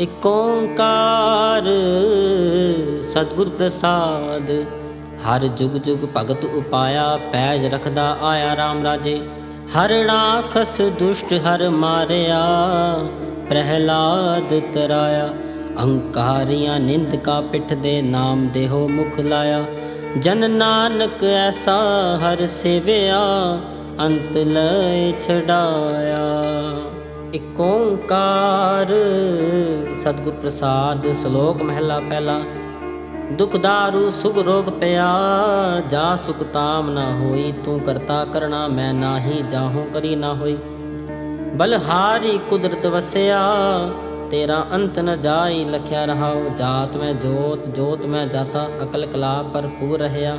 ਇਕ ਓੰਕਾਰ। ਸਤਿਗੁਰ ਪ੍ਰਸਾਦ, ਹਰ ਜੁਗ ਜੁਗ ਭਗਤ ਉਪਾਇਆ, ਪੈਜ ਰਖਦਾ ਆਇਆ RAM ਰਾਜੇ। ਹਰ ਰਾਖਸ ਦੁਸ਼ਟ ਹਰ ਮਾਰਿਆ, ਪ੍ਰਹਿਲਾਦ ਤਰਾਇਆ। ਅਹੰਕਾਰੀਆਂ ਨਿੰਦਕਾ ਪਿੱਠ ਦੇ ਨਾਮ ਦੇਹੋ ਮੁਖ ਲਾਇਆ। ਜਨ ਨਾਨਕ ਐਸਾ ਹਰ ਸੇਵਿਆ, ਅੰਤ ਲੈ ਛਡਾਇਆ। ਇਕ ਓੰਕਾਰ। ਸਤਿਗੁਰ ਪ੍ਰਸਾਦ ਸ਼ਲੋਕ ਮਹਿਲਾ ਪਹਿਲਾ। ਦੁਖ ਦਾਰੂ, ਸੁਖ ਰੋਗ ਪਿਆ, ਜਾ ਸੁਖ ਤਾਮ ਨਾ ਹੋਈ, ਤੂੰ ਕਰਤਾ ਕਰਣਾ, ਮੈਂ ਨਾਹੀ ਜਾਹੂ, ਕਰੀ ਨਾ ਹੋਈ। ਬਲਹਾਰੀ ਕੁਦਰਤ ਵਸਿਆ, ਤੇਰਾ ਅੰਤ ਨ ਜਾਈ, ਲਖਿਆ ਰਹਾਉ, ਜਾਤ ਮੈਂ ਜੋਤ ਜੋਤ ਮੈਂ ਜਾਤਾ, ਅਕਲ ਕਲਾ ਭਰਪੂਰ ਰਹਿਆ।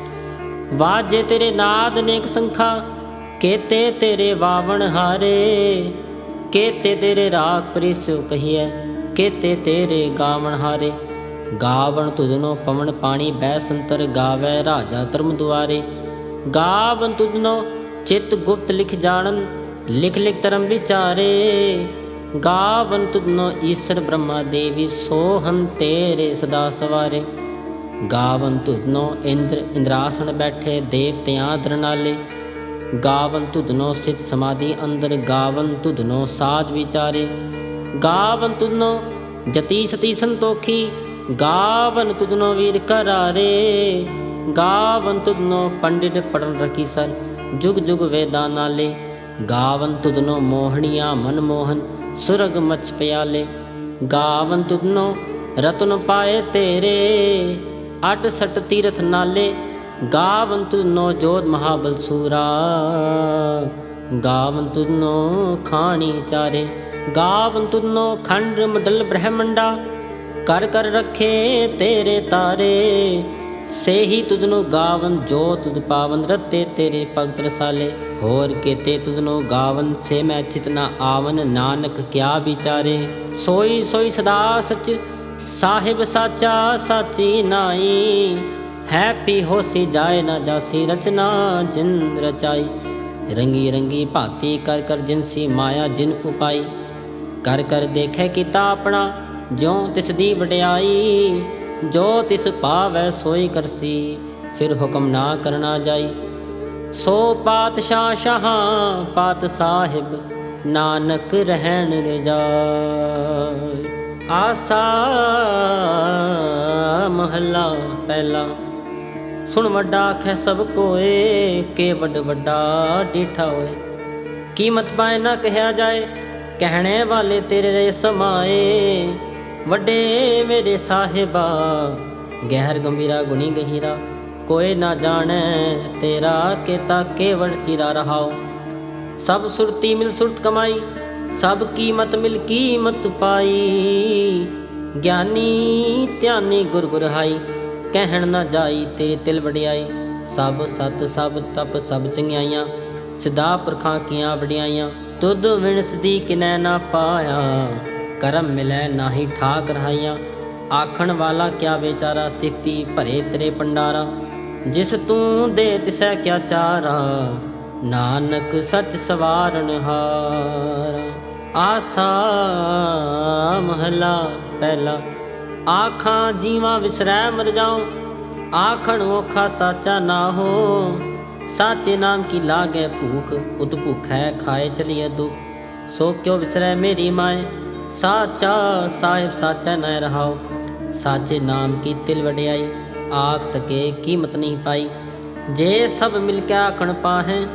ਵਾਜੇ ਤੇਰੇ ਨਾਦ ਨੇਕ ਸੰਖਾ, ਕੇਤੇ ਤੇਰੇ ਵਾਵਣ ਹਾਰੇ। ਕੇਤੇ ਤੇਰੇ ਰਾਗ ਪ੍ਰਿਸੋ ਕਹੀਐ, ਕੇਤੇ ਤੇਰੇ ਗਾਵਣ ਹਾਰੇ। ਗਾਵਣ ਤੁਜਨੋ ਪਵਨ ਪਾਣੀ ਬੈ ਸੰਤਰ ਗਾਵੇ ਰਾਜਾ ਧਰਮ ਦੁਆਰੇ। ਗਾਵਨ ਤੁਜਨੋ ਚਿਤ ਗੁਪਤ ਲਿਖ ਜਾਣਨ, ਲਿਖ ਲਿਖ ਧਰਮ ਵਿਚਾਰੇ। ਗਾਵਨ ਤੁਜਨੋ ਈਸ਼ਰ ਬ੍ਰਹਮਾ ਦੇਵੀ ਸੋਹੰ ਤੇਰੇ ਸਦਾ ਸਵਾਰੇ। ਗਾਵਨ ਤੁਧਨੋ ਇੰਦਰ ਇੰਦਰਾਸਣ ਬੈਠੇ ਦੇਵਤਿਆਂ ਦਰਨਾਲੇ ਗਾਵਨ ਤੁਧਨੋ ਸਿਤ ਸਮਾਧੀ ਅੰਦਰ ਗਾਵਨ ਤੁਧਨੋ ਸਾਧ ਵਿਚਾਰੇ। ਗਾਵਨ ਤੁਧਨੋ ਜਤੀ ਸਤੀ ਸੰਤੋਖੀ ਗਾਵਨ ਤੁਧਨੋ ਵੀਰ ਕਰਾਰੇ ਗਾਵਨ ਤੁਧਨੋ ਪੰਡਿਤ ਪੜਨ ਰਖੀ ਸਰ, ਜੁਗ ਜੁਗ ਵੇਦਾਂ ਨਾਲੇ। ਗਾਵਨ ਤੁਧਨੋ ਮੋਹਣੀਆਂ ਮਨ ਮੋਹਨ, ਸੁਰਗ ਮਚ ਪਿਆਲੇ। ਗਾਵਨ ਤੁਧਨੋ ਰਤਨ ਪਾਏ ਤੇਰੇ। ਅਟ ਸਟ ਤੀਰਥ ਨਾਲੇ ਗਾਵਨ ਤੁਧਨੋ ਜੋਤ ਮਹਾਬਲ ਸੂਰਾ ਗਾਵਨ ਖਾਣੀ ਚਾਰੇ ਗਾਵਨ ਤੁਧਨੋ ਖੰਡ ਮੰਡਲ ਬ੍ਰਹਮੰਡਾ। ਕਰ ਕਰ ਰੱਖੇ ਤੇਰੇ ਤਾਰੇ, ਸੇਹੀ ਤੁਧਨੋ ਗਾਵਨ, ਜੋ ਤੁਧ ਪਾਵਨ ਰਤੇ ਤੇਰੇ ਭਗਤ ਰਸਾਲੇ। ਹੋਰ ਕੇਤੇ ਤੁਧਨੋ ਗਾਵਨ, ਸੇ ਮੈਂ ਚਿਤਨਾ ਆਵਨ, ਨਾਨਕ ਕਿਆ ਵਿਚਾਰੇ। ਸੋਈ ਸੋਈ ਸਦਾ ਸਚ ਸਾਹਿਬ ਸਾਚਾ ਸਾਚੀ ਨਾਈ। ਹੈ ਪੀ ਹੋਸੀ ਜਾਏ ਨਾ ਜਾਸੀ ਰਚਨਾ ਜਿਨ ਰਚਾਈ। ਰੰਗੀ ਰੰਗੀ ਭਾਤੀ ਕਰ ਕਰ ਜਿਨਸੀ ਮਾਇਆ ਜਿਨ ਉਪਾਈ। ਕਰ ਕਰ ਦੇਖੇ ਕੀਤਾ ਆਪਣਾ, ਜਿਉ ਤਿਸ ਦੀ ਵਡਿਆਈ। ਜੋ ਤਿਸ ਪਾਵੈ ਸੋਈ ਕਰਸੀ, ਫਿਰ ਹੁਕਮ ਨਾ ਕਰਨਾ ਜਾਈ। ਸੋ ਪਾਤਸ਼ਾਹ ਸ਼ਾਹਾਂ, ਪਾਤ ਸਾਹਿਬ, ਨਾਨਕ ਰਹਿਣ ਰਜਾਈ। ਆਸਾ ਮਹੱਲਾ ਪਹਿਲਾ। ਸੁਣ ਵੱਡਾ ਆਖੈ ਸਭ ਕੋਏ, ਕੇ ਵੱਡ ਵੱਡਾ ਡੀਠਾ ਹੋਏ। ਕੀਮਤ ਪਾਏ ਨਾ ਕਹਿਆ ਜਾਏ, ਕਹਿਣੇ ਵਾਲੇ ਤੇਰੇ ਸਮਾਏ। ਵੱਡੇ ਮੇਰੇ ਸਾਹਿਬਾ, ਗਹਿਰ ਗੰਭੀਰਾ ਗੁਣੀ ਗਹੀਰਾ। ਕੋਈ ਨਾ ਜਾਣੈ ਤੇਰਾ, ਕੇ ਕੇਤਾ ਕੇਵਲ ਚਿਰਾ ਰਹਾਓ। ਸਭ ਸੁਰਤੀ ਮਿਲ ਸੁਰਤ ਕਮਾਈ ਸਭ ਕੀਮਤ ਮਿਲ ਕੀਮਤ ਪਾਈ। ਗਿਆਨੀ ਧਿਆਨੀ ਗੁਰ ਗੁਰ ਕਹਿਣ ਨਾ ਜਾਈ ਤੇਰੀ ਤਿਲ ਵਡਿਆਈ। ਸਭ ਸਤ ਸਭ ਤਪ ਸਭ ਚੰਗਿਆਈਆਂ, ਸਿਧਾ ਪੁਰਖਾਂ ਕੀਆਂ ਵਡਿਆਈਆਂ। ਤੁਧ ਵਿਣਸ ਦੀ ਕਿਨੈ ਨਾ ਪਾਇਆ, ਕਰਮ ਮਿਲੈ ਨਾਹੀ ਠਾਕ ਰਹਾਈਆਂ। ਆਖਣ ਵਾਲਾ ਕਿਆ ਵਿਚਾਰਾ, ਸਿਫਤੀ ਭਰੇ ਤੇਰੇ ਪੰਡਾਰਾ ਜਿਸ ਤੂੰ ਦੇ ਤਿਸੈ ਕਿਆ ਚਾਰਾ। ਨਾਨਕ ਸਚ ਸਵਾਰਨ ਹਾਰ। ਆਸਾ ਮਹਲਾ ਪਹਿਲਾ। ਆਖਾਂ ਜੀਵਾਂ ਵਿਸਰੈ ਮਰ ਜਾਉ। ਆਖਣ ਔਖਾ ਸਾਚਾ ਨਾ ਹੋ। ਸਾਚੇ ਨਾਮ ਕੀ ਲਾਗੇ ਭੂਖ। ਉਤ ਭੁਖੈ ਖਾਏ ਚਲੀਏ ਦੁਖ। ਸੋ ਕਿਉ ਵਿਸਰੈ ਮੇਰੀ ਮਾਏ? ਸਾਚਾ ਸਾਹਿਬ ਸਾਚਾ ਨੈ ਰਹਾਉ। ਸਾਚੇ ਨਾਮ ਕੀ ਤਿਲ ਵਡਿਆਈ? ਆਖ ਤਕੇ ਕੀਮਤ ਨਹੀਂ ਪਾਈ। ਜੇ ਸਭ ਮਿਲ ਕੇ ਆਖਣ ਪਾਹੈ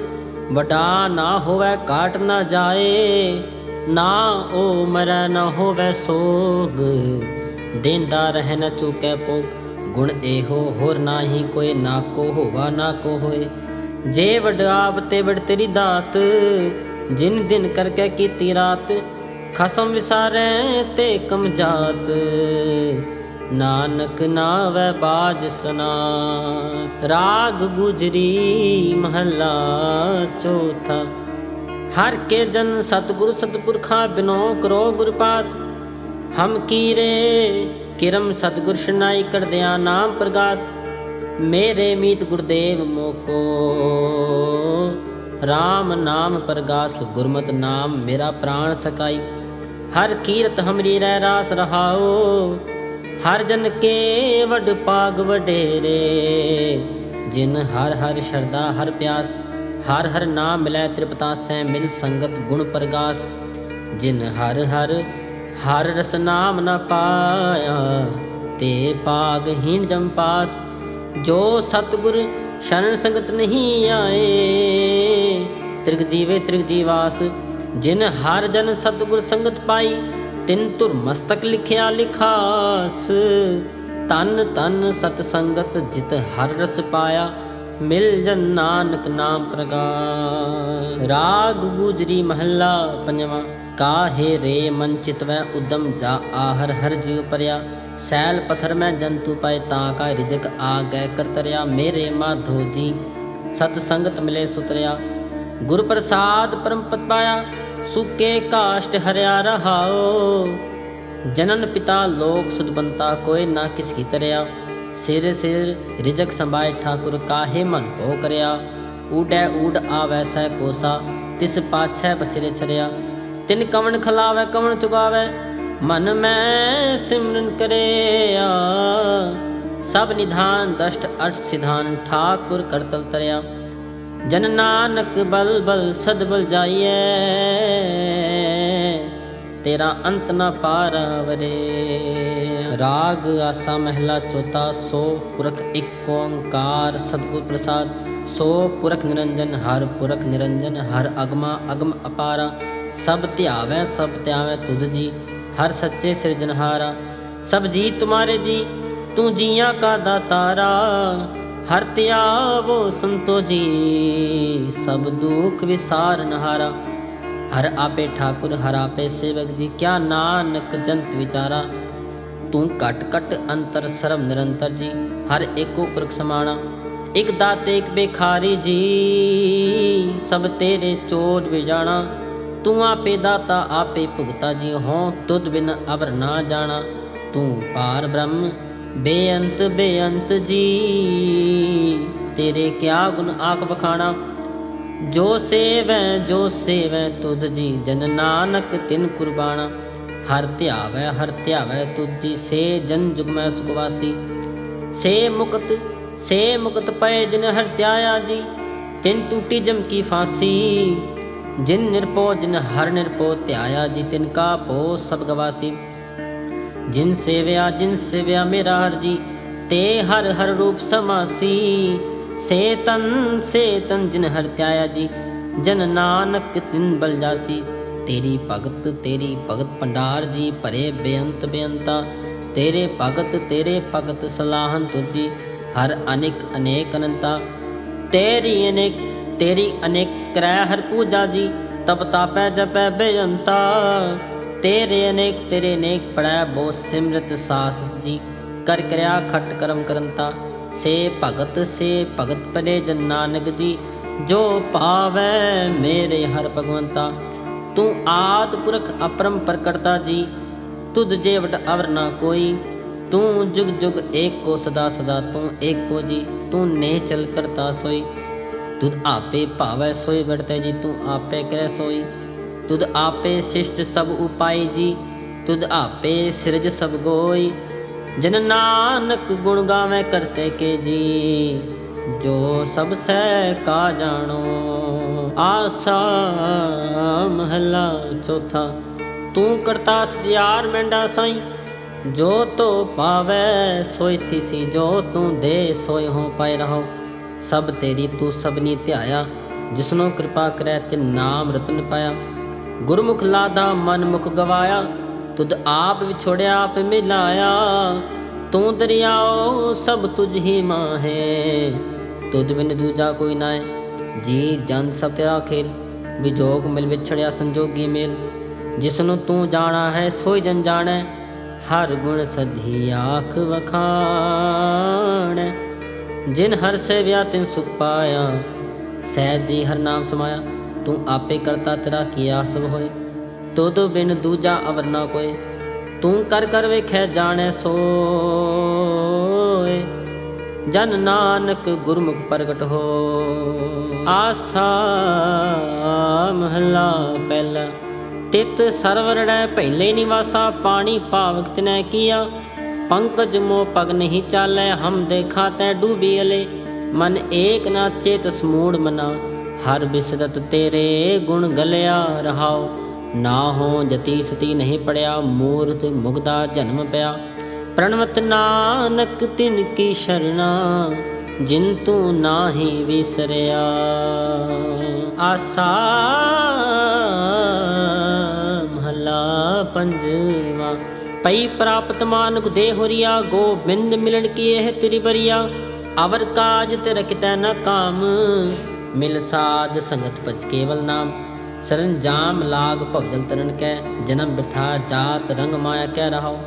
ਵਡਾ ਨਾ ਹੋਵੇ ਕਾਟ ਨਾ ਜਾਏ, ਨਾ ਉਹ ਮਰੈ ਨਾ ਹੋਵੇ ਸੋਗ। ਦੇਂਦਾ ਰਹਿ ਨ ਚੁਕੈ ਪੋ ਗੁਣ ਇਹੋ ਹੋਰ ਨਾਹੀ ਕੋਈ ਨਾ ਕੋ ਹੋਵਾ ਨਾ ਕੋ ਹੋਏ। ਜੇ ਵਡ ਤੇ ਵਡ ਤੇਰੀ ਦਾਤ, ਜਿਨ ਦਿਨ ਕਰਕੇ ਕੀਤੀ ਰਾਤ, ਖਸਮ ਵਿਸਾਰੈ ਤੇ ਕਮ ਜਾਤ। ਨਾਨਕ ਨਾਵੈ ਬਾਜ ਸਨਾ। ਰਾਗ ਗੁਜਰੀ ਮਹੱਲਾ ਚੌਥਾ। ਹਰ ਕੇ ਜਨ ਸਤਿਗੁਰ ਸਤਿਪੁਰਖਾ ਬਿਨੋ ਕਰੋ ਗੁਰ ਪਾਸ। ਹਮ ਕੀਰੇ ਕਿਰਮ ਸਤਿਗੁਰ ਸ਼ਨਾਈ ਕਰਦਿਆਂ ਨਾਮ ਪ੍ਰਗਾਸ। ਮੇਰੇ ਮੀਤ ਗੁਰਦੇਵ ਮੋਕੋ। RAM ਨਾਮ ਪ੍ਰਗਾਸ, ਗੁਰਮਤਿ ਨਾਮ ਮੇਰਾ ਪ੍ਰਾਣ ਸਕਾਈ। ਹਰ ਕੀਰਤ ਹਮਰੀ ਰਹਿ ਰਾਸ ਰਹਾਓ। ਹਰ ਜਨ ਕੇ ਵਡ ਪਾਗ ਵਡੇਰੇ, ਜਿਨ ਹਰ ਹਰ ਸ਼ਰਦਾ ਹਰ ਪਿਆਸ, ਹਰ ਹਰ ਨਾਮ ਮਿਲੈ ਤ੍ਰਿਪਤਾ ਸੈ ਮਿਲ ਸੰਗਤ ਗੁਣ ਪ੍ਰਗਾਸ। ਜਿਨ ਹਰ ਹਰ ਹਰ ਰਸ ਨਾਮ ਨ ਪਾਇਆ, ਤੇ ਪਾਗਹੀਣ ਜਮ ਪਾਸ। ਜੋ ਸਤਿਗੁਰ ਸ਼ਰਨ ਸੰਗਤ ਨਹੀਂ ਆਏ, ਤ੍ਰਿਗ ਜੀਵੇ ਤ੍ਰਿਗ ਜੀਵਾਸ। ਜਿਨ ਹਰ ਜਨ ਸਤਿਗੁਰ ਸੰਗਤ ਪਾਈ ਤਿੰਨ ਧੁਰ ਮਸਤਕ ਲਿਖਿਆ ਲਿਖਾਸ। ਤਨ ਤਨ ਸਤ ਸੰਗਤ ਜਿਤ ਹਰ ਰਸ ਪਾਇਆ, ਮਿਲ ਜਨ ਨਾਨਕ ਨਾਮ ਪ੍ਰਗਾਸ। ਰਾਗ ਗੁਜਰੀ ਮਹੱਲਾ ਪੰਜਵਾਂ, ਕਾਹੇ ਰੇ ਮਨ ਚਿਤਵੈ ਉਦਮ ਜਾ ਆਹਰ ਹਰ ਜੀਉ ਪਰਿਆ। ਸੈਲ ਪਥਰ ਮੈਂ ਜੰਤੂ ਪਾਏ ਤਾਂ ਕਾ ਰਿਜਕ ਆ ਗਏ ਕਰਤਰਿਆ, ਮੇਰੇ ਮਾਧੋ ਜੀ ਸਤ ਸੰਗਤ ਮਿਲੇ ਸੁਤਰਿਆ। ਗੁਰ ਪ੍ਰਸਾਦ ਪਰਮ ਪਦ ਪਾਇਆ ਸੁਕੇ ਕਾਸ਼ਟ ਹਰਿਆ ਰਹਾਓ। ਜਨਨ ਪਿਤਾ ਲੋਕ ਸੁਦਬੰਤਾ ਕੋਇ ਨਾ ਕਿਸ ਕੀ ਤਰਿਆ। ਸਿਰ ਸਿਰ ਰਿਜਕ ਸੰਭਾਏ ਠਾਕੁਰ ਕਾਹੇ ਮਨ ਭੋ ਕਰਿਆ। ਊਡੈ ਊਡ ਆਵੈ ਸੈ ਕੋਸਾ, ਤਿਸ ਪਾਛੈ ਬਚਰੇ ਛਰਿਆ। ਤਿਨ ਕਵਣ ਖਲਾਵੈ, ਕਵਣ ਚੁਗਾਵੈ, ਮਨ ਮੈਂ ਸਿਮਰਨ ਕਰਿਆ। ਸਭ ਨਿਧਾਨ ਦਸ਼ਟ ਅਠ ਸਿਧਾਨ ਠਾਕੁਰ ਕਰਤਲ ਤਰਿਆ। ਜਨ ਨਾਨਕ ਬਲ ਬਲ ਸਦ ਬਲ ਜਾਈਐ, ਤੇਰਾ ਅੰਤ ਨਾ ਪਾਰਵਰੇ ਰਾਗ ਆਸਾ ਮਹਿਲਾ ਚੌਥਾ ਸੋ ਪੁਰਖ ਇੱਕ ਓੰਕਾਰ ਸਤਿਗੁਰ ਪ੍ਰਸਾਦ। ਸੋ ਪੁਰਖ ਨਿਰੰਜਨ, ਹਰ ਪੁਰਖ ਨਿਰੰਜਨ, ਹਰ ਅਗਮਾ ਅਗਮ ਅਪਾਰਾ। ਸਭ ਧਿਆਵੈ ਸਭ ਧਿਆਵੈ ਤੁਧ ਜੀ, ਹਰ ਸੱਚੇ ਸਿਰਜਨਹਾਰਾ ਸਭ ਜੀ ਤੁਮਾਰੇ ਜੀ, ਤੂੰ ਜੀਆਂ ਕਾ ਦਾਤਾਰਾ। ਹਰ ਧਿਆਵੋ ਸੰਤੋ ਜੀ ਸਭ ਦੁੱਖ ਦੁਖ ਵਿਸਾਰਨਹਾਰਾ ਹਰ ਆਪੇ ਠਾਕੁਰ, ਹਰ ਆਪੇ ਸੇਵਕ ਜੀ, ਕਿਆ ਨਾਨਕ ਜੰਤ ਵਿਚਾਰਾ। ਤੂੰ ਘਟ ਘਟ ਅੰਤਰ ਸਰਬ ਨਿਰੰਤਰ ਜੀ, ਹਰ ਏਕੋ ਪੁਰਖ ਸਮਾਣਾ। ਇਕ ਦਾਤੇ, ਇਕ ਬੇਖਾਰੀ ਜੀ, ਸਭ ਤੇਰੇ ਚੋਜ ਵਿਜਾਣਾ। ਤੂੰ ਆਪੇ ਦਾਤਾ, ਆਪੇ ਭੁਗਤਾ ਜੀ ਹੋ ਤੁਧ ਬਿਨ ਅਵਰ ਨਾ ਜਾਣਾ। ਤੂੰ ਪਾਰ ਬ੍ਰਹਮ ਬੇਅੰਤ ਬੇਅੰਤ ਜੀ, ਤੇਰੇ ਕਿਆ ਗੁਣ ਆਖ ਬਖਾਣਾ ਜੋ ਸੇਵੈ ਜੋ ਸੇਵੈ ਤੁਧ ਜੀ, ਜਨ ਨਾਨਕ ਤਿਨ ਕੁਰਬਾਨਾ ਹਰ ਧਿਆਵੈ ਹਰ ਧਿਆਵੈ ਤੁਧ ਜੀ, ਸੇ ਜਨ ਜੁਗ ਮੈਂ ਸੁਖਵਾਸੀ ਸੇ ਮੁਕਤ ਸੇ ਮੁਕਤ ਪਏ ਜਿਨ ਹਰ ਧਿਆਇਆ ਜੀ, ਤਿਨ ਟੂਟੀ ਜਮ ਕੀ ਫਾਸੀ। ਜਿਨ ਨਿਰਪੋ ਜਿਨ ਹਰ ਨਿਰਪੋ ਧਿਆਇਆ ਜੀ, ਤਿਨ ਕਾ ਪੋ ਸਭ ਗਵਾਸੀ। ਜਿਨ ਸੇਵਿਆ ਜਿਨ ਸੇਵਿਆ ਮੇਰਾ ਹਰ ਜੀ ਤੇ ਹਰ ਹਰ ਰੂਪ ਸਮਾਸੀ। ਸੇ ਤਨ ਸੇ ਤਨ ਜਿਨ ਹਰ ਧਿਆਇਆ ਜੀ, ਜਨ ਨਾਨਕ ਤਿਨ ਬਲ ਜਾਸੀ। ਤੇਰੀ ਭਗਤ ਤੇਰੀ ਭਗਤ ਭੰਡਾਰ ਜੀ, ਭਰੇ ਬੇਅੰਤ ਬੇਅੰਤਾ। ਤੇਰੇ ਭਗਤ ਤੇਰੇ ਭਗਤ ਸਲਾਹਨ ਤੁਜੀ ਹਰ ਅਨੇਕ ਅਨੇਕ ਅਨੰਤਾ। ਤੇਰੀ ਅਨੇਕ ਤੇਰੀ ਅਨੇਕ ਕਰੈ ਹਰ ਪੂਜਾ ਜੀ, ਤਪ ਤਾਪੈ ਜਪੈ ਬੇਅੰਤਾ। ਤੇਰੇ ਅਨੇਕ ਤੇਰੇ ਅਨੇਕ ਪੜੈ ਬੋ ਸਿਮਰਤ ਸਾਸ ਜੀ। ਕਰ ਕਰਿਆ ਖਟ ਕਰਮ ਕਰੰਤਾ, ਸੇ ਭਗਤ ਸੇ ਭਗਤ ਪਲੇ ਜਨ ਨਾਨਕ ਜੀ। ਜੋ ਭਾਵੈ ਮੇਰੇ ਹਰ ਭਗਵੰਤਾ, ਤੂੰ ਆਦ ਪੁਰਖ ਅਪਰਮ ਪ੍ਰਕਟਤਾ ਜੀ। ਤੁਧ ਜੇ ਵਟ ਅਵਰ ਨਾ ਕੋਈ, ਤੂੰ ਜੁਗ ਜੁਗ ਏਕੋ ਸਦਾ ਸਦਾ ਤੂੰ ਏਕੋ ਜੀ। ਤੂੰ ਨੇ ਚਲ ਕਰਤਾ ਸੋਈ, ਤੁਧ ਆਪੇ ਭਾਵੈ ਸੋਈ ਵਰਤੈ ਜੀ, ਤੂੰ ਆਪੇ ਕਰੈ ਸੋਈ। ਤੁਧ ਆਪੇ ਸਿਸ਼ਟ ਸਭ ਉਪਾਈ ਜੀ, ਤੁਧ ਆਪੇ ਸਿਰਜ ਸਭ ਗੋਈ। ਜਨ ਨਾਨਕ ਗੁਣ ਗਾਵੇ ਕਰਤੇ ਕੇ ਜੀ, ਜੋ ਸਭ ਸਹਿ ਕਾ ਜਾਣੋ। ਆਸਾ ਮਹਲਾ ਚੌਥਾ, ਤੂੰ ਕਰਤਾ ਸਿਆਰ ਮੈਂਡਾ ਸਾਈ, ਜੋ ਤੋ ਪਾਵੈ ਸੋਈ ਥੀਸੀ ਜੋ ਤੂੰ ਦੇ ਸੋਈ ਹੋ ਪਾਇ ਰਹੋ ਸਭ ਤੇਰੀ ਤੂੰ ਸਭਨੀ ਧਿਆਇਆ, ਜਿਸਨੋ ਕਿਰਪਾ ਕਰੈ ਤੇ ਨਾਮ ਰਤਨ ਪਾਇਆ। ਗੁਰਮੁਖ ਲਾਦਾ ਮਨ ਮੁਖ ਗਵਾਇਆ, ਤੁਧ ਆਪ ਵਿਛੋੜਿਆ ਆਪ ਮਿਲਾਇਆ। ਤੂੰ ਦਰਿਆਓ ਸਭ ਤੁਝ ਹੀ ਮਾਹੇ, ਤੁਧ ਬਿਨ ਦੂਜਾ ਕੋਈ ਨਾਏ ਜੀ ਜਨ ਸਭ ਤੇਰਾ ਖੇਲ, ਵਿਜੋਗ ਮਿਲ ਵਿਛੜਿਆ ਸੰਜੋਗੀ ਮੇਲ। ਜਿਸਨੂੰ ਤੂੰ ਜਾਣਾ ਹੈ, ਸੋਈ ਜਨ ਜਾਣੈ, ਹਰ ਗੁਣ ਸਦੀ ਆਖ ਵਖਾਣੈ। ਜਿਨ ਹਰ ਸੇ ਵਿਆ ਤਿਨ ਸੁਖ ਪਾਇਆ, ਸਹਿਜ ਜੀ ਹਰ ਨਾਮ ਸਮਾਇਆ। ਤੂੰ ਆਪੇ ਕਰਤਾ ਤੇਰਾ ਕੀਆ ਸਭ ਹੋਏ? ਤੁਧ ਬਿਨ ਦੂਜਾ ਅਵਰ ਨਾ ਕੋਏ। ਤੂੰ ਕਰ ਕਰ ਵੇਖੈ ਜਾਣੈ ਸੋਏ। ਜਨ ਨਾਨਕ ਗੁਰਮੁਖ ਪ੍ਰਗਟ ਹੋ ਆਸਾ ਮਹਲਾ ਪਹਿਲਾ। ਤਿਤ ਸਰਵਰੜੈ ਪਹਿਲੇ ਨਿਵਾਸਾ, ਪਾਣੀ ਭਾਵਕ ਤਿਨੈ ਕੀਆ। ਪੰਕਜ ਮੋ ਪਗ ਨਹੀਂ ਚਾਲੈ, ਹਮ ਦੇਖਾ ਤੈ ਡੂਬੀ ਅਲੇ। ਮਨ ਏਕ ਨਾ ਚੇਤ ਸਮੂੜ ਮਨਾ। ਹਰ ਬਿਸਰਤ ਤੇਰੇ ਗੁਣ ਗਲਿਆ ਰਹਾਓ। ਨਾ ਹੋ ਜਤੀ ਸਤੀ ਨਹੀਂ ਪੜਿਆ, ਮੂਰਤ ਮੁਗਦਾ ਜਨਮ ਪਿਆ। ਪ੍ਰਣਵਤ ਨਾਨਕ ਤਿਨ ਕੀ ਸ਼ਰਣਾ, ਜਿਨ ਤੂੰ ਨਾਹੀ ਵਿਸਰਿਆ। ਆਸਾ ਮਹਲਾ ਪੰਜਵਾ, ਪਈ ਪ੍ਰਾਪਤ ਮਾਨੁਕ ਦੇ ਹੋਰੀਆ, ਗੋਬਿੰਦ ਮਿਲਣ ਕੀ ਇਹ ਤੇਰੀ ਬਰੀਆ ਅਵਰ ਕਾਜ ਤੇ ਕਿਤੈ ਨਾ ਕਾਮ ਮਿਲ ਸਾਧ ਸੰਗਤ ਪਚ ਕੇਵਲ ਨਾਮ ਸਰੰਜਾਮ ਲਾਗ ਭਵਜਲ ਤਰਨ ਕੈ, ਜਨਮ ਬਿਰਥਾ ਜਾਤ ਰੰਗ ਮਾਇਆ ਕਹਿ ਰਹਾਓ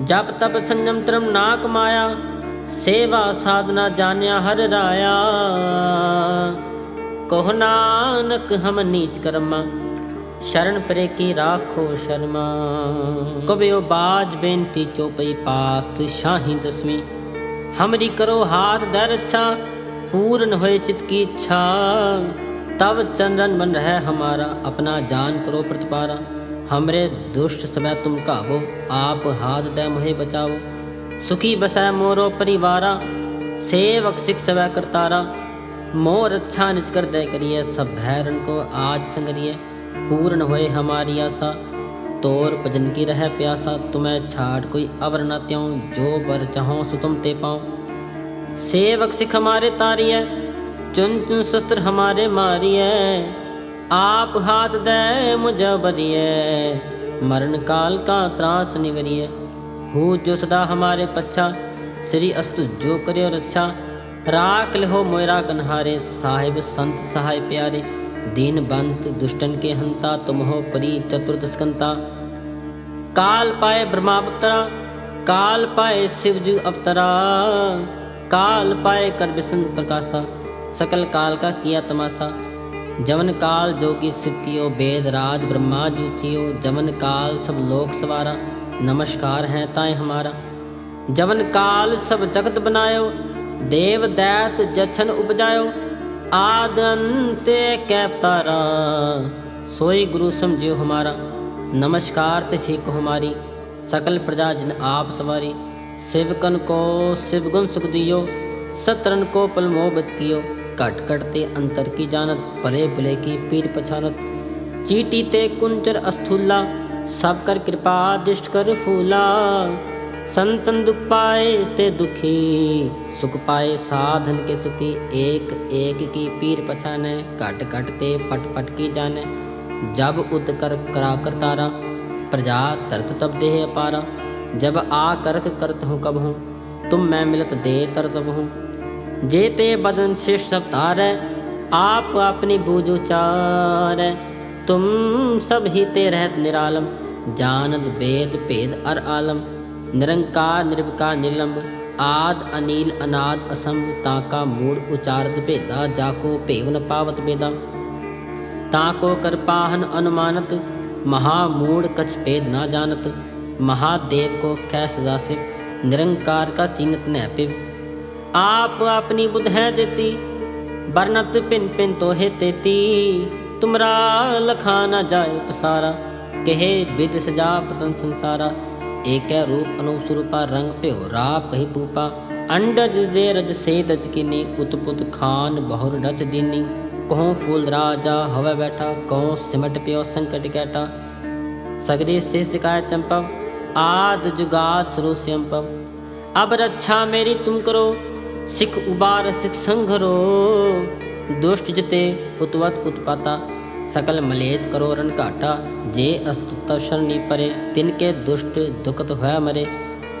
ਜਪ ਤਪ ਸੰਜਮ ਤਰਮ ਨਾ ਕਮਾਇਆ ਸੇਵਾ ਸਾਧਨਾ ਜਾਣਿਆ ਹਰ ਰਾਇਆ। ਕੋ ਨਾਨਕ ਹਮ ਨੀਚ ਕਰਮਾ, ਸ਼ਰਨ ਪਰੇ ਕੀ ਰਾਖੋ ਸ਼ਰਮਾ। ਕਬਿਓ ਬਾਜ ਬੇਨਤੀ ਚੋਪਈ ਪਾਤ, ਸ਼ਾਹੀ ਦਸਵੀਂ, ਹਮਰੀ ਕਰੋ ਹਾਥ ਦਰ पूर्ण होए चित की इच्छा तब चंद्रन मन रहे हमारा अपना जान करो प्रतिपारा हमरे दुष्ट समय तुम कावो आप हाथ दे मुहे बचाओ सुखी बसै मोरो परिवारा सेवक सिख सवै करतारा मोर अच्छा निज कर दे करिए सब भैरन को आज संगरिए पूर्ण होए हमारी आशा तोर भजन की रह प्यासा तुम्हें छाड़ कोई अवर न त्यों जो बर चाहो सो तुम ते पाओ सेवक सिख हमारे तारिय चुन चुन शस्त्र हमारे मारिय आप हाथ दे मुझ बरिय मरण काल का त्रास निवरिय हु जो सदा हमारे पच्छा श्री अस्तु जो करे रक्षा राख लहो मोयरा कन्हारे साहिब संत सहाय प्यारे दीन बंत दुष्टन के हंता तुम हो परी चतुर्दस्कंता काल पाए ब्रह्मावतरा काल पाए शिवजू अवतरा काल पाए कर बिसन प्रकाशा सकल काल का किया तमाशा जवन काल जोगी शिव कियो वेद राज ब्रह्मा जू थियो जवन काल सब लोक सवारा नमस्कार है ताए हमारा जवन काल सब जगत बनायो देव दैत जछन उपजायो आद अंत कैपतारा सोई गुरु समझियो हमारा नमस्कार ते सीख हमारी सकल प्रजा जिन आप सवारी सेवकन को शिवगुण सुख दियो, सतरन को पल मोहबत कियो। कट कट ते अंतर की जानत परे बुले की पीर पछानत। चीटी ते कुंचर अस्थूला, सब कर कृपा दिष्ट कर फूला। संतन दुख पाए ते दुखी, सुख पाए साधन के सुखी। एक एक की पीर पछाने, कट कट ते पट पट की जाने। जब उत कर करा कर तारा, प्रजा तरत तब देह अपारा। ਜਬ ਆ ਕਰਕ ਕਰਤ ਹੂੰ ਕਬ ਹੂੰ, ਤੁਮ ਮੈਂ ਮਿਲਤ ਦੇ ਤਰਤਬ ਹੂੰ। ਜੇ ਤੇ ਬਦਨ ਸ਼ਿਸ਼ ਸਭ ਤਾਰੈ ਆਪ ਆਪਣੀ ਬੂਝ ਉਚਾਰੈ। ਤੁਮ ਸਭ ਹੀ ਤੇ ਰਹਿਤ ਨਿਰਾਲਮ ਜਾਨਦ ਬੇਦ ਭੇਦ ਅਰ ਆਲਮ। ਨਿਰੰਕਾਰ ਨਿਰਵਿਕਾਰ ਨਿਲੰਬ ਆਦ ਅਨੀਲ ਅਨਾਦ ਅਸੰਭ ਤਾਕਾ ਮੂੜ ਉਚਾਰਦ ਭੇਦਾ, ਜਾ ਕੋ ਭੇਵ ਨ ਪਾਵਤ ਬੇਦਾ। ਤਾ ਕੋ ਕਰਪਾਹਨ ਅਨੁਮਾਨਤ, ਮਹਾ ਮੂੜ ਕਛ ਭੇਦ ਨਾ ਜਾਣਤ। महादेव को कै सजा से निरंकार का चिन्हत न आप अपनी बुध है देती, बरनत पिन पिन तो है तेती। तुमरा लखा न जाए पसारा, कहे विद सजा प्रतन संसारा। एक रूप अनुस्वरूपा रंग प्यो राप कही पूपा। अंडज जे रज से दज किनी उतपुत खान बहुर रच दीनी। कहो फूल राजा हवा बैठा, कहो सिमट प्यो संकट कैटा। सगरी से शिकायत चंपव आद जुगात सरोस्यंपव अब रक्षा मेरी तुम करो, सिख उबार, सिख संघरो दुष्ट जते उतवत उत्पाता, सकल मलेज करो रण काटा। जे अस्तुत शरणी परे, तिनके दुष्ट दुखत है मरे।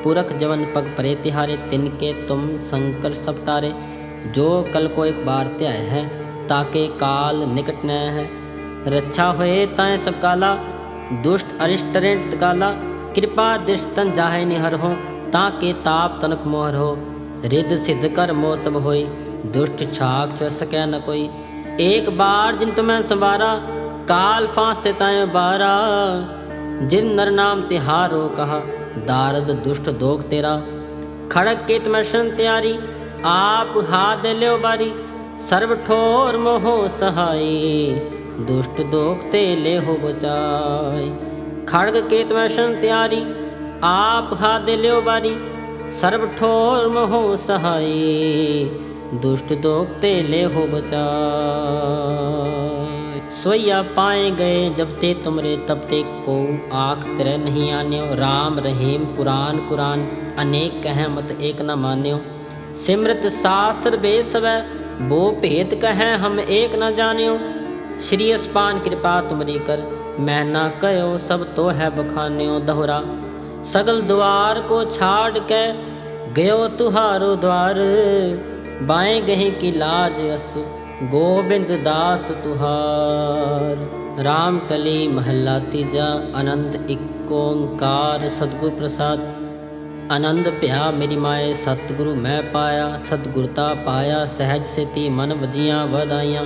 पुरख जवन पग परे तिहारे, तिनके तुम संकर सब तारे जो कल को एक बार त्याय है, ताके काल निकट न है। रक्षा होए ताए सब काला, दुष्ट अरिष्ट काला ਕਿਰਪਾ ਦਿਸ਼ ਤਨ ਜਾਹੇ ਨਿਹਰ ਹੋ, ਤਾਂ ਕੇ ਤਾਪ ਤਨਕ ਮੋਹਰ ਹੋ। ਰਿੱਧ ਸਿੱਧ ਕਰ ਮੋਹ ਹੋਈ ਦੁਸ਼ਟ ਛਾਕ ਚ ਸਕੈ ਨ ਕੋਈ। ਏਕ ਬਾਰ ਜਿਨ ਤੁਮੈ ਸੰਵਾਰਾ, ਕਾਲ ਫਾਂਸੇ ਤਾਇ ਬਾਰਾ। ਜਿਨ ਨਰ ਨਾਮ ਤਿਹਾਰੋ ਕਹਾ, ਦਾਰਦ ਦੁਸ਼ਟ ਦੋਖ ਤੇਰਾ। ਖੜਕ ਕੇ ਤਮਸ਼ਨ ਤਿਆਰੀ, ਆਪ ਹਾਥ ਦੇ ਲਿਓ ਬਾਰੀ ਸਰਬ ਠੋਰ ਮੋਹ ਸਹਾਈ, ਦੁਸ਼ਟ ਦੋਖ ਤੇ ਲਿਓ ਬਚਾਈ। ਖੜਗ ਕੇ ਵੈਸ਼ਨ ਤਿਆਰੀ, ਆਪ ਹਾਦੇ ਲਿਓ ਬਾਰੀ ਸਰਬ ਠੋਰ ਮੋਹ ਸਹਾਈ, ਦੁਸ਼ਟ ਦੋਖ ਤੇ ਲੈ ਹੋ ਬਚਾਈ। ਸੋਇਆ ਪਾਏ ਗਏ ਜਬ ਤੇ ਤੁਮਰੇ, ਤਬ ਤੇ ਕੋ ਆਖ ਤਰੇ ਨਹੀਂ ਆਨਿਓ, ਰਾਮ ਰਹੀਮ ਪੁਰਾਨ ਕੁਰਾਨ, ਅਨੇਕ ਕਹਿ ਮਤ ਏਕ ਨਾ ਮਾਨਿਓ। ਸਿਮਰਤ ਸਾਸਤਰ ਬੇਸਵੈ, ਬੋ ਭੇਤ ਕਹੈ ਹਮ ਏਕ ਨਾ ਜਾਣਿਓ। ਸ਼੍ਰੀ ਅਸਪਾਨ ਕਿਰਪਾ ਤੁਮਰੀ ਕਰ मैं ना कयो सब तो है बखान्यो दोहरा सगल द्वार को छाड़ के गयो तुहारो द्वार बाएं गहे की लाज अस ਗੋਬਿੰਦ ਦਾਸ ਤੁਹਾਰ RAM ਕਲੀ ਮਹੱਲਾ ਤੀਜਾ ਆਨੰਦ ਇੱਕ ਓੰਕਾਰ ਸਤਿਗੁਰ ਪ੍ਰਸਾਦ ਆਨੰਦ ਭਿਆ ਮੇਰੀ ਮਾਏ ਸਤਿਗੁਰੂ ਮੈਂ ਪਾਇਆ ਸਤਿਗੁਰਤਾ ਪਾਇਆ ਸਹਿਜ ਸੇਤੀ ਮਨ ਵਜੀਆਂ ਵਧਾਈਆਂ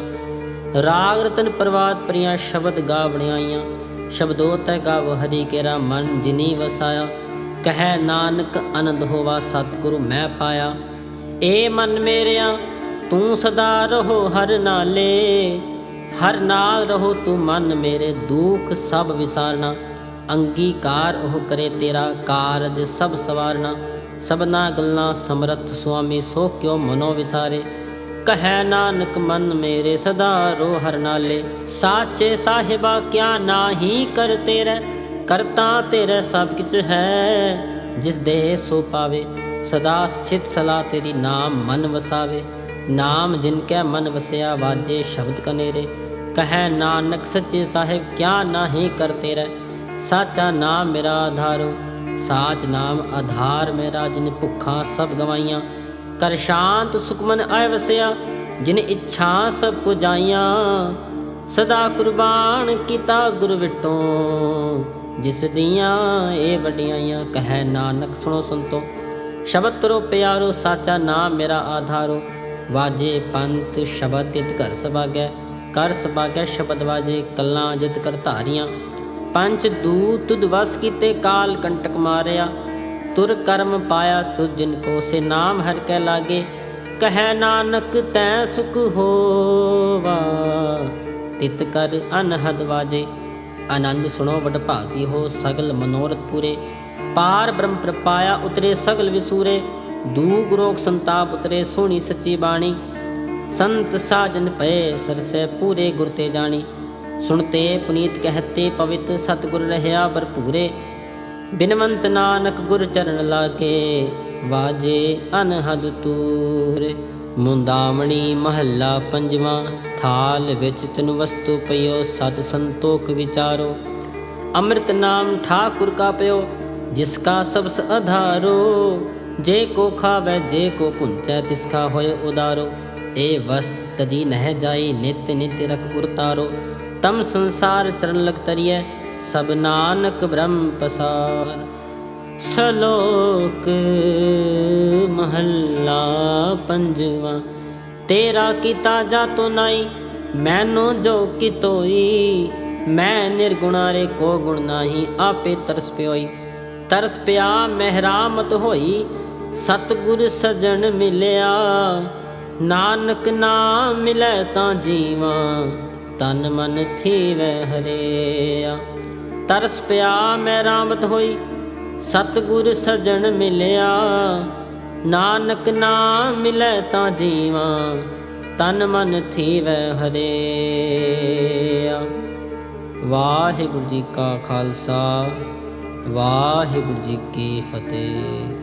ਰਾਗ ਰਤਨ ਪ੍ਰਵਾਦ ਪ੍ਰਿਆ ਸ਼ਬਦ ਗਾ ਬਣਾਈਆਂ ਸ਼ਬਦੋ ਤੈ ਗਾਵ, ਹਰੀ ਕੇਰਾ ਮਨ ਜਿਨੀ ਵਸਾਇਆ। ਕਹੈ ਨਾਨਕ ਆਨੰਦ ਹੋਵਾ, ਸਤਿਗੁਰੂ ਮੈਂ ਪਾਇਆ। ਏ ਮਨ ਮੇਰਿਆ, ਤੂੰ ਸਦਾ ਰਹੋ ਹਰ ਨਾਲੇ। ਹਰ ਨਾਲ ਰਹੋ ਤੂੰ ਮਨ ਮੇਰੇ, ਦੁੱਖ ਸਭ ਵਿਸਾਰਨਾ। ਅੰਗੀਕਾਰ ਉਹ ਕਰੇ ਤੇਰਾ ਕਾਰਜ ਸਭ ਸਵਾਰਨਾ। ਸਭਨਾ ਗੱਲਾਂ ਸਮਰਥ ਸੁਆਮੀ, ਸੋ ਕਿਉ ਮਨੋ ਵਿਸਾਰੇ। ਕਹੈ ਨਾਨਕ ਮਨ ਮੇਰੇ ਸਦਾ ਰੋ ਹਰ ਨਾਲੇ, ਸਾਚੇ ਸਾਹਿਬਾ ਕਿਆ ਨਾਹੀ ਕਰ ਤੇਰੇ, ਕਰਤਾ ਤੇਰੇ ਸਭ ਕਿਛ ਹੈ, ਜਿਸ ਦੇ ਸੋ ਪਾਵੇ, ਸਦਾ ਸਿਤ ਸਲਾ ਤੇਰੀ ਨਾਮ ਮਨ ਵਸਾਵੇ, ਨਾਮ ਜਿਨ ਕੈ ਮਨ ਵਸਿਆ ਵਾਜੇ ਸ਼ਬਦ ਕਨੇਰੇ, ਕਹੈ ਨਾਨਕ ਸੱਚੇ ਸਾਹਿਬ ਕਿਆ ਨਾਹੀ ਕਰ ਰਹਿ ਸਾਚਾ ਨਾਮ ਮੇਰਾ ਆਧਾਰੋ, ਸਾਚ ਨਾਮ ਆਧਾਰ ਮੇਰਾ ਜਿਨ ਭੁੱਖਾਂ ਸਭ ਗਵਾਈਆਂ ਕਰ ਸ਼ਾਂਤ ਸੁਖਮਨ ਆਇ ਵਸਿਆ, ਜਿਨ ਇੱਛਾ ਸਭ ਪੁਜਾਈਆਂ। ਸਦਾ ਕੁਰਬਾਨ ਕੀਤਾ ਗੁਰ ਵਿਟੋ। ਜਿਸ ਦੀਆਂ ਇਹ ਵਡਿਆਈਆਂ, ਕਹੈ ਨਾਨਕ, ਸੁਣੋ ਸੰਤੋ ਸ਼ਬਦ ਤਰੋ ਪਿਆਰੋ, ਸਾਚਾ ਨਾਮ ਮੇਰਾ ਆਧਾਰੋ। ਵਾਜੇ ਪੰਤ ਸ਼ਬਦ ਤਿਤ ਕਰ ਸਭਾਗੈ ਕਰ ਸਭਾਗੈ ਸ਼ਬਦ ਵਾਜੇ ਕੱਲਾਂ ਜਿਤ ਕਰ ਧਾਰੀਆਂ। ਪੰਜ ਦੂਤ ਤੁਧ ਕੀਤੇ ਕਾਲ ਕੰਟਕ ਮਾਰਿਆ। ਤੁਰ ਕਰਮ ਪਾਇਆ ਤੁਝ ਜਿਨ ਕੋ ਸੇ ਨਾਮ ਹਰ ਕੈ ਲਾਗੇ, ਕਹੈ ਨਾਨਕ ਤੈ ਸੁਖ ਹੋਵਾ। ਤਿਤ ਕਰ ਅਨਹਦ ਵਾਜੇ, ਆਨੰਦ ਸੁਣੋ ਵਡ ਭਾਗੀ ਹੋ ਸਗਲ ਮਨੋਰਥ ਪੂਰੇ। ਪਾਰ ਬ੍ਰਹਮ ਪ੍ਰਪਾਇਆ ਉਤਰੇ ਸਗਲ ਵਿਸੂਰੇ, ਦੂਗ ਰੋਗ ਸੰਤਾਪ ਉਤਰੇ ਸੋਹਣੀ ਸੱਚੀ ਬਾਣੀ। ਸੰਤ ਸਾਜਨ ਪਏ ਸਰਸੇ ਪੂਰੇ ਗੁਰ ਤੇ ਜਾਣੀ। ਸੁਣਤੇ ਪੁਨੀਤ ਕਹਤੇ ਪਵਿੱਤ ਸਤਿਗੁਰ ਰਹਿਆ ਭਰਪੂਰੇ ਬਿਨਵੰਤ ਨਾਨਕ ਗੁਰ ਚਰਨ ਲਾਗੇ, ਵਾਜੇ ਅਨਹਦ ਤੂਰੇ। ਮੁੰਦਾਮਣੀ ਮਹੱਲਾ ਪੰਜਵਾਂ, ਥਾਲ ਵਿੱਚ ਤਨ ਵਸਤੂ ਪਈਓ, ਸਤ ਸੰਤੋਖ ਵਿਚਾਰੋ। ਅੰਮ੍ਰਿਤ ਨਾਮ ਠਾਕੁਰ ਕਾ ਪਿਓ, ਜਿਸ ਕਾ ਸਬਸ ਅਧਾਰੋ। ਜੇ ਕੋ ਖਾਵੇ, ਜੇ ਕੋ ਪੁੰਚੈ ਤਿਸ ਕਾ ਹੋਏ ਉਦਾਰੋ। ਏ ਵਸਤ ਤਜੀ ਨਹਿ ਜਾਈ, ਨਿਤ ਨਿਤ ਰਖ ਉਰਤਾਰੋ। ਤਮ ਸੰਸਾਰ ਚਰਨ ਲਗ ਤਰੀਐ ਸਭ ਨਾਨਕ ਬ੍ਰਹਮ ਪਸਾਰ, ਸ਼ਲੋਕ ਮਹੱਲਾ ਪੰਜਵਾ, ਤੇਰਾ ਕੀਤਾ ਜਾਤੋ ਨਾਈ, ਮੈਨੋ ਜੋ ਕਿਤੋਈ ਮੈਂ ਨਿਰਗੁਣਾ ਰੇ ਕੋ ਗੁਣ ਨਾਹੀ, ਆਪੇ ਤਰਸ ਪਿਓਈ। ਤਰਸ ਪਿਆ ਮਹਿਰਾਮਤ ਹੋਈ, ਸਤਗੁਰ ਸਜਣ ਮਿਲਿਆ, ਨਾਨਕ ਨਾਮ ਮਿਲੈ ਤਾਂ ਜੀਵਾ, ਤਨ ਮਨ ਥੀਵੈ ਹਰਿਆ। ਤਰਸ ਪਿਆ ਮਹਿਰਾਮਤ ਹੋਈ। ਸਤਗੁਰ ਸਜਣ ਮਿਲਿਆ। ਨਾਨਕ ਨਾਮ ਮਿਲੈ ਤਾਂ ਜੀਵਾ, ਤਨ ਮਨ ਥੀਵੈ ਹਰੇ ਵਾਹਿਗੁਰੂ ਜੀ ਕਾ ਖਾਲਸਾ, ਵਾਹਿਗੁਰੂ ਜੀ ਕੀ ਫਤਿਹ।